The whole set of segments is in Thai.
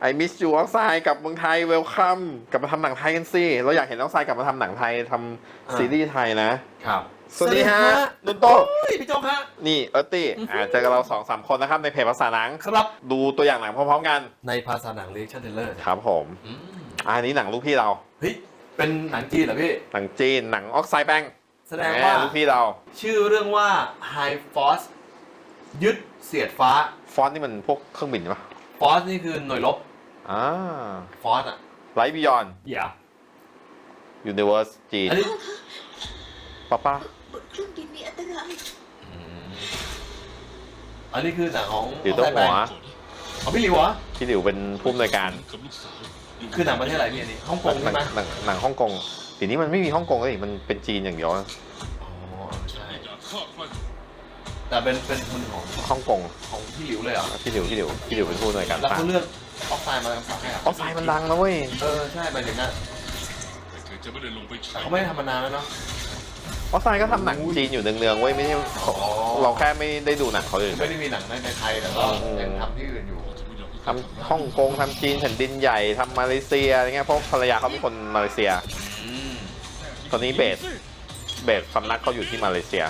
ไอมิส u ออกไซด์กลับเมืองไทยเวลคัมกลับมาทำหนังไทยกันสิเราอยากเห็นออกไซด์กลับมาทำหนังไทยทำซีรีส์ไทยนะ ครับ สวัสดีฮะนุ่นโต้เฮ้ยพี่โจ๊กฮะนี่เอิร์ตตี้อ่าเจอกับเราสองสามคนนะครับ ในเพจภาษาหนังครับ ดูตัวอย่างหนังพร้อมๆกันในภาษาหนังเรียกชันเทเลอร์ครับผมอะอันนี้หนังลูกพี่เราเฮ้ยเป็นหนังจีนเหรอพี่หนังจีนหนังออกไซด์แบงแสดงว่าลูกพี่เรา ชื่อเรื่องว่า High Force ยึดเสียดฟ้าฟอนต์นี่มันพวกเครื่องบินปะ Force นี่คือหน่วยรบ อ่า Force อะ ไลท์บิยอนอย่ายูนิเวอร์สจีนอันนี้ป้าป้าบนเครื่องบินมีอันตรายอันนี้คือหนังของหลิวเต้าหัวของพี่หลิวเหรอที่หลิวเป็นผู้อำนวยการคือหนังประเทศอะไรพี่อันนี้ฮ่องกงหนัใช่งไหมหนังหนังฮ่องกงทีนี้มันไม่มีฮ่องกงเลยมันเป็นจีนอย่างเดียวนะอ๋อใช่แต่เป็นเป็นคนของฮ่องกงของพี่หลิวเลยเหรอ พี่หลิวพี่หลิวพี่หลิวเป็นผู้อำนวยการแล้วสร้างเขาเลือก ออกไซด์มากำกับให้เหรออฟไซด์มันดังนะเว้ย เออใช่ไปถึงน่ะเธอจะไม่ได้ลงไปแต่ใช้เขาไม่ได้ทำมานานแล้วเนาะออฟไซด์ก็ทำหนังจีนอยู่เนืองๆเว้ยไม่ใช่อ๋อเราแค่ไม่ได้ดูหนังเขาเลยไม่ได้มีหนังในในไทยแต่ก็อืมยังทำที่อื่นอยู่ทำฮ่องกงทำจีนแผ่นดินใหญ่ทำมาเลเซียอะไรเงี้ยเพราะภรรยาเขาเป็นคนมาเลเซียอืมตอนนี้เบสเบสสำนักเขาอยู่ที่มาเลเซีย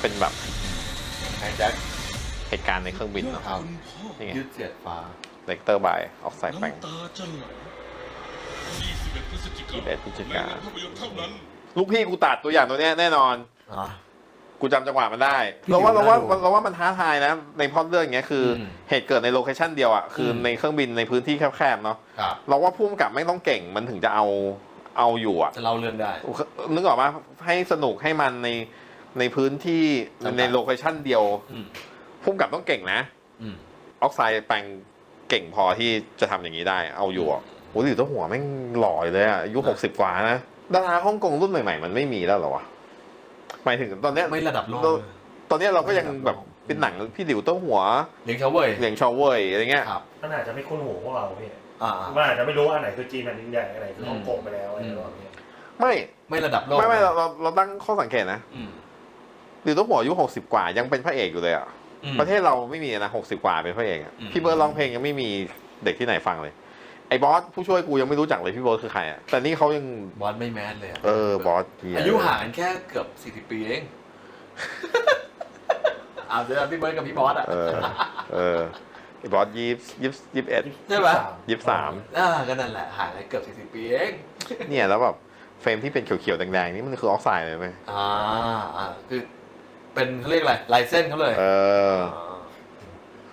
เป็นแบบไฮแจ็ค เหตุการณ์ในเครื่องบินเนาะครับนี่ไงยึดเสียดฟ้าเลกเตอร์บายออฟไซด์แปงน้ำตาจะไหล21พฤศจิกายน21พฤศจิกายนในโรงภาพยนตร์เท่านั้นลูกพี่กูตัดตัวอย่างตัวเนี้ยแน่นอน อะ กูจำจังหวะมันได้พี่เราว่าอยู่เราว่าหน้าดูเราว่ามันท้าทายนะ ในพล็อดเรื่องอย่างเงี้ยคืออมเหตุเกิดในโลเคชันเดียวอะคืออม ในเครื่องบินในพื้นที่แคบๆเนาะครับเราว่าพุ่มกับไม่ต้องเก่งมันถึงจะเอาเอาอยู่อะจะเล่าเรื่องได้ นึกออกปะให้สนุกให้มันในในพื้นที่จำกัด ในโลเคชันเดียว อืม พุ่มกับต้องเก่งนะอืมออกไซด์แปลงเก่งพอที่จะทำอย่างนี้ได้ เอาอยู่อะโอ้ยอยู่ตัวหัวแม่งหล่อเลยอะอายุหกสิบกว่านะดาราฮ่องกงรุ่นใหม่ๆมันไม่มีแล้วเหรอวะหมายถึงตอนเนี้ยไม่ระดับโลกเราเลยตอนเนี้ยเราก็ยังไม่ระดับแบบโลกเป็นหนังพี่หลิวเต้าหัวเลี้ยงเชาเว่ยเหลียงชอเว่ยอะไรเงี้ยครับมันอาจจะไม่คุ้นหูพวกเราพี่อ่ามันอาจจะไม่รู้ว่าอันไหนคือจีนแผ่นดินใหญ่อันไหนคือฮ่องกงไปแล้วอะไรแบบนี้ไม่ไม่ระดับโลกไม่ไม่เราเราเราตั้งข้อสังเกตนะอืมหลิวเต้าหัวอายุหกสิบกว่ายังเป็นพระเอกอยู่เลยอะอืม ประเทศเราไม่มีนะหกสิบกว่าเป็นพระเอกอะอืม พี่เบิร์ดร้องเพลงยังไม่มีเด็กที่ไหนฟังเลย ไอ้บอสผู้ช่วยกูยังไม่รู้จักเลยพี่เบิร์ดคือใครอะแต่นี่เขายังบอสไม่แมสเลยะเออบอสเหี้อายุห่างกันแค่เกือบ40ปีเองอ่าเจอพี่เบิร์ดกับพี่บอสอะเออเออไอ้บอสยี่ยี่ยี่สิบเอ็ด ใช่ปะยี่สิบสาม อ่าก็นั่นแหละห่างกันเกือบ40 ปีเองเนี่ยแล้วแบบเฟรมที่เป็นเขียวๆแดงๆนี่มันคือออกไซด์เลยไหมอ่าอ่าคือ เป็นเขาเรียกอะไรลายเส้นเขาเลยเออา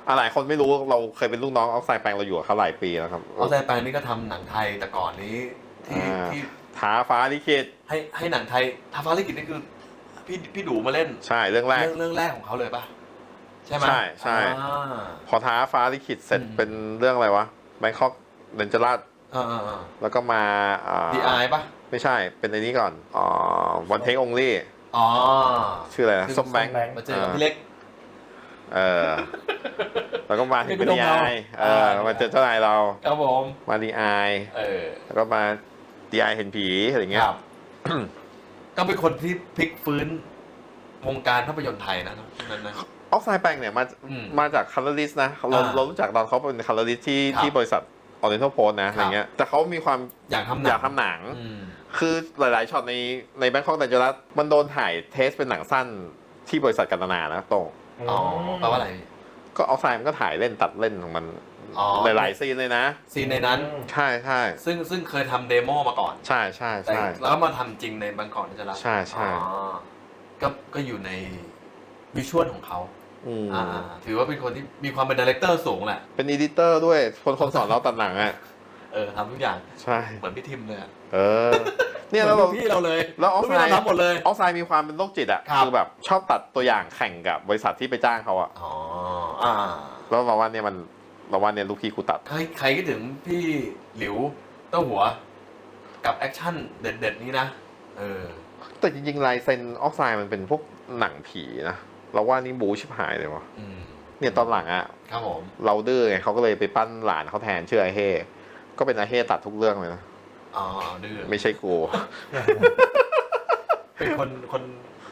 อะหลายคนไม่รู้เราเคยเป็นลูกน้องออกไซด์แปลงเราอยู่กับเขาหลายปีแล้วครับเอาใจแปลงนี่ก็ทำหนังไทยแต่ก่อนนี้ที่อ่าที่ท้าฟ้าลิขิตให้ให้หนังไทยทาฟ้าลิขิตนี่คือพี่พี่ดูมาเล่นใช่เรื่องแรก เรื่องเรื่องแรกของเขาเลยปะใช่ไหมใช่ใช่ อ่า พอท้าฟ้าลิขิตเสร็จอืม เป็นเรื่องอะไรวะแบงคอกเดนจราดอ่าอ่าอ่าแล้วก็มาอ่าดีไอปะไม่ใช่เป็นในนี้ก่อนอ่าวันเทคองลี่ อ๋อชื่ออะไรนะคือส้มแบงค์ส้มแบงค์มาเจอกับพี่เล็ก เออแล้วก็มาถึงเป็นเป็นดีลูกไอน้องเอออ่ามาเจอเจ้านายเราครับผมมาดีไอเออแล้วก็มาดีไอเห็นผีอะไรเงี้คยรับก็เป็นคนที่พลิกฟื้นวงการภาพยนตร์ไทยนะนั้นนะออกไซด์แปลงเนี่ยมาอืมมาจากคัลเลอร์ลิสนะเราอ่าเรารู้จักตอนเขาเป็นคัลเลอร์ลิสที่ครับที่บริษัทออเรนทัลโพสนะอะไรเงี้ยแต่เขามีความอยากทำหนัง อยากทำหนังอืมคือหลาย ๆช็อตในในแบงคอกแต่จรัสมันโดนถ่ายเทสเป็นหนังสั้นที่บริษัทกันตนานะโตรงอ๋อแปลว่าอะไร ก็ออกไซด์มันก็ถ่ายเล่นตัดเล่นของมันอ๋อ หลาย ๆ ซีนเลยนะ ซีนในนั้น ใช่ใช่ซึ่งซึ่งเคยทำเดโมมาก่อน ใช่ใช่แต่ใช่ แล้วก็มาทำจริงในบางกอกนิจรัตน์ใช่ใช่ อ๋อก็ก็อยู่ในวิชวลของเขาอืมอ่าถือว่าเป็นคนที่มีความเป็นดีเลกเตอร์สูงแหละ เป็นอีดิเตอร์ด้วยคนคนสอนเราตัดหนังอะ เออทำทุกอย่างใช่ เหมือนพี่ทิมเลยอะเออ เนี่ยแล้วเราหมือพี่เราเลยแล้วออฟพี่ไลน์เราทำหมดเลย ออฟไซด์มีความเป็นโรคจิตอะครับ คือแบบชอบตัดตัวอย่างแข่งกับบริษัทที่ไปจ้างเขาอะอ๋ออ่าแล้วเราว่าเนี่ยมันเราว่าเนี่ยลูกพี่กูตัด ใครใครคิดถึงพี่หลิวเต้าหัว กับแอคชั่นเด็ดๆนี้นะเออ แต่จริงๆลายเซ็นออฟไซด์มันเป็นพวกหนังผีนะเราว่านี่บูชิบหายเลยวะอืมเนี่ยตอนหลังอะ ครับผม เราดื้อไงเขาก็เลยไปปั้นหลานเขาแทนชื่อไอเฮ่ ก็เป็นไอเฮ่ตัดทุกเรื่องเลยนะ อ๋อดื้อไม่ใช่กูเป็นคนคน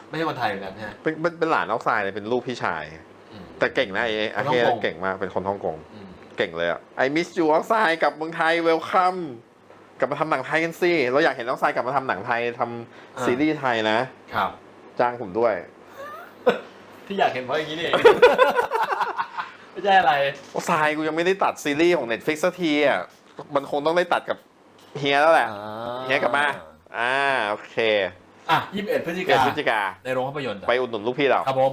ไม่ใช่คนไทยเหมือนกันใช่ไหมเป็นเป็นเป็นหลานออฟไซด์เลยเป็นลูกพี่ชาย อืม แต่เก่งนะไอ้อาคนฮ่เฮองกง เก่งมากเป็นคนฮ่องกง อืมเก่งเลยอะไอมิสจูน้องทรายกลับเมืองไทยเวลคัมกลับมาทำหนังไทยกันสิเราอยากเห็นน้องทรายกลับมาทำหนังไทยทำอ่าซีรีส์ไทยนะ ครับ จ้างผมด้วยที่อยากเห็นเพราะอย่างนี้นี่เอง ไม่ใช่อะไรโอ้ทรายกูยังไม่ได้ตัดซีรีส์ของ Netflix สักทีอะ มันคงต้องได้ตัดกับเฮียแล้วแหละเฮียกลับมา อ่าโอเคอะยี่สิบเอ็ดพฤศจิเดือนกาพฤศจิกาในโรงภาพยนตร์จ้ะไปอุดหนุนลูกพี่เรา ครับผม